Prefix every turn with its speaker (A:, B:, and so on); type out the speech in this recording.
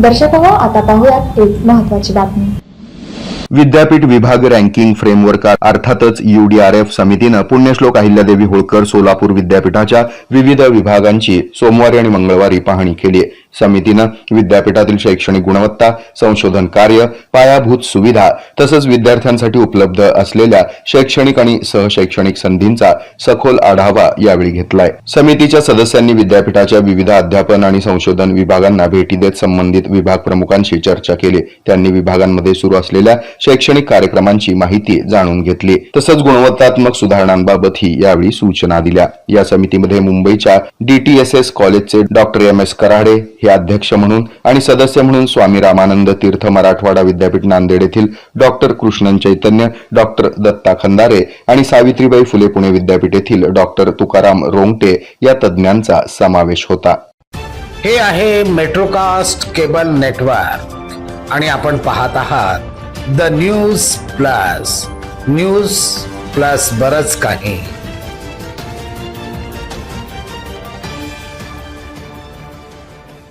A: दर्शक हो, आता पाहूयात एक महत्वाची बातमी विद्यापीठ विभाग रँकिंग फ्रेमवर्क अर्थातच यूडीआरएफ समितीनं पुण्यश्लोक अहिल्यादेवी होळकर सोलापूर विद्यापीठाच्या विविध विभागांची सोमवारी आणि मंगळवारी पाहणी केली समितीनं विद्यापीठातील शैक्षणिक गुणवत्ता संशोधन कार्य पायाभूत सुविधा तसंच विद्यार्थ्यांसाठी उपलब्ध असलेल्या शैक्षणिक आणि सहशैक्षणिक संधींचा सखोल आढावा यावेळी घेतलाय समितीच्या सदस्यांनी विद्यापीठाच्या विविध अध्यापन आणि संशोधन विभागांना भेटी देत संबंधित विभाग प्रमुखांशी चर्चा केली त्यांनी विभागांमध्ये सुरू असलेल्या शैक्षणिक कार्यक्रमांची माहिती जाणून घेतली तसंच गुणवत्तात्मक सुधारणांबाबतही यावेळी सूचना दिल्या या समितीमध्ये मुंबईच्या डीटीएसएस कॉलेजचे डॉक्टर एम एस कराडे हे अध्यक्ष म्हणून आणि सदस्य म्हणून स्वामी रामानंद तीर्थ मराठवाडा विद्यापीठ नांदेड येथील डॉक्टर कृष्णन चैतन्य डॉक्टर दत्ता खंदारे आणि सावित्रीबाई फुले पुणे विद्यापीठ येथील डॉक्टर तुकाराम रोंगटे या तज्ज्ञांचा समावेश होता
B: हे आहे मेट्रोकास्ट केबल नेटवर्क आणि आपण पाहत आहात the news plus news plus बरच काही